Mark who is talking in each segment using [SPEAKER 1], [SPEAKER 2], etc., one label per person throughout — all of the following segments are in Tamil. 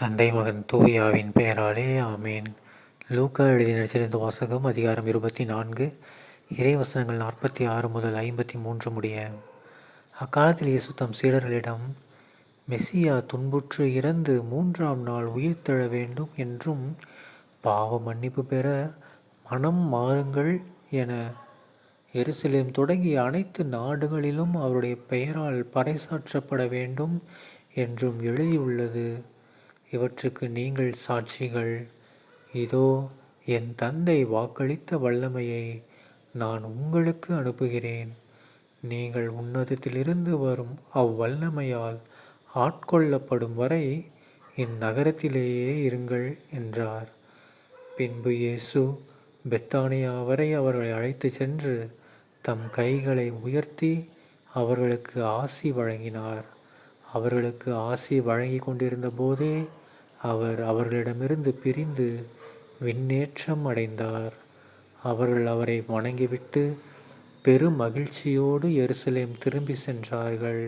[SPEAKER 1] தந்தை மகன் தூயாவின் பெயராலே ஆமேன் லூக்கா எழுதிய நடிச்சிருந்த வாசகம் அதிகாரம் இருபத்தி நான்கு இறைவசனங்கள் நாற்பத்தி ஆறு முதல் ஐம்பத்தி மூன்று முடிய அக்காலத்தில் இயேசு தம் சீடர்களிடம் மெஸ்ஸியா துன்புற்று இறந்து மூன்றாம் நாள் தழ வேண்டும் என்றும் பாவ மன்னிப்பு பெற மனம் மாறுங்கள் என எருசலேம் தொடங்கிய அனைத்து நாடுகளிலும் அவருடைய பெயரால் பறைசாற்றப்பட வேண்டும் என்றும் எழுதியுள்ளது இவற்றுக்கு நீங்கள் சாட்சிகள் இதோ என் தந்தை வாக்களித்த வல்லமையை நான் உங்களுக்கு அனுப்புகிறேன் நீங்கள் உன்னதத்திலிருந்து வரும் அவ்வல்லமையால் ஆட்கொள்ளப்படும் வரை இந்நகரத்திலேயே இருங்கள் என்றார் பின்பு இயேசு பெத்தானியா வரை அவர்களை அழைத்து சென்று தம் கைகளை உயர்த்தி அவர்களுக்கு ஆசி வழங்கினார் அவர்களுக்கு ஆசி வழங்கி கொண்டிருந்த போதே அவர் அவர்களிடமிருந்து பிரிந்து விண்ணேற்றம் அடைந்தார் அவர்கள் அவரை வணங்கிவிட்டு பெரும் மகிழ்ச்சியோடு எருசலேம் திரும்பி சென்றார்கள்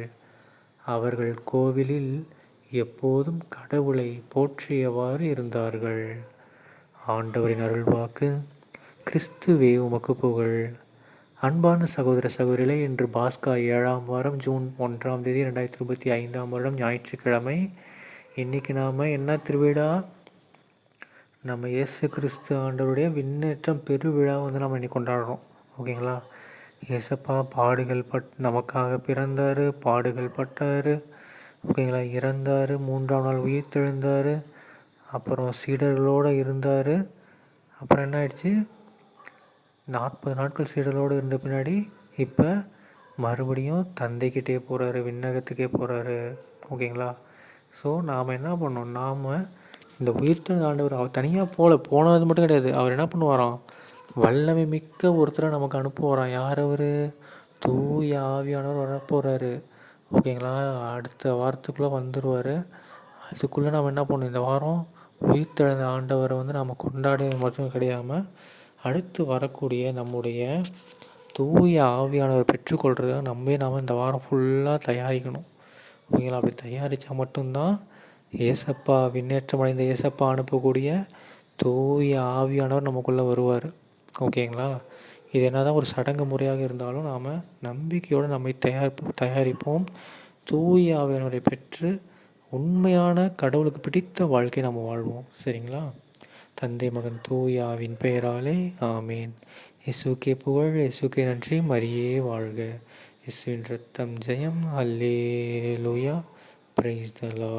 [SPEAKER 1] அவர்கள் கோவிலில் எப்போதும் கடவுளை போற்றியவாறு இருந்தார்கள் ஆண்டவரின் அருள்வாக்கு கிறிஸ்துவே உமக்கு புகழ் அன்பான சகோதர சகோதரிகளே இன்று பாஸ்கா ஏழாம் வாரம் ஜூன் ஒன்றாம் தேதி ரெண்டாயிரத்தி இருபத்தி ஐந்தாம் வருடம் ஞாயிற்றுக்கிழமை இன்றைக்கி நாம் என்ன திருவிழா நம்ம இயேசு கிறிஸ்து ஆண்டவருடைய விண்ணேற்றம் பெருவிழா வந்து நம்ம இன்றைக்கி கொண்டாடுறோம் ஓகேங்களா இயேசப்பா பாடுகள் பட் நமக்காக பிறந்தார் பாடுகள் பட்டார் ஓகேங்களா இறந்தார் மூன்றாம் நாள் உயிர் தெழுந்தார் அப்புறம் சீடர்களோடு இருந்தார் அப்புறம் என்ன ஆயிடுச்சு நாற்பது நாட்கள் சீடலோடு இருந்த பின்னாடி இப்போ மறுபடியும் தந்தைக்கிட்டே போகிறாரு விண்ணகத்துக்கே போகிறாரு ஓகேங்களா ஸோ நாம் என்ன பண்ணோம் நாம் இந்த உயிர்த்தன் ஆண்டவர் அவர் தனியாக போகல போனது மட்டும் கிடையாது அவர் என்ன பண்ணுவாராம் வல்லமை மிக்க ஒருத்தரை நமக்கு வரான் யார் அவர் தூய ஆவியானவர் வரப்போகிறாரு ஓகேங்களா அடுத்த வாரத்துக்குள்ளே வந்துடுவார் அதுக்குள்ளே நம்ம என்ன பண்ணணும் இந்த வாரம் உயிர்த்தெழுந்த ஆண்டவரை வந்து நம்ம கொண்டாடி மட்டும் கிடையாமல் அடுத்து வரக்கூடிய நம்முடைய தூய ஆவியானவர் பெற்றுக்கொள்கிறத நம்மே நாம் இந்த வாரம் ஃபுல்லாக தயாரிக்கணும் ஓகேங்களா அப்படி தயாரித்தா மட்டும்தான் ஏசப்பா விண்ணேற்றம் அடைந்த ஏசப்பா அனுப்பக்கூடிய தூய ஆவியானவர் நமக்குள்ளே வருவார் ஓகேங்களா இது என்ன தான் ஒரு சடங்கு முறையாக இருந்தாலும் நாம் நம்பிக்கையோடு நம்மை தயாரிப்போம் தயாரிப்போம் தூய ஆவியானவரை பெற்று உண்மையான கடவுளுக்கு பிடித்த வாழ்க்கை நம்ம வாழ்வோம் சரிங்களா தந்தை மகன் தூயாவின் பெயராலே ஆமேன் இசுக்கே புகழ் இசுக்கே நன்றி மரியே வாழ்க இசுவின் ரத்தம் ஜெயம் அல்லே லோயா பிரைஸ் தலா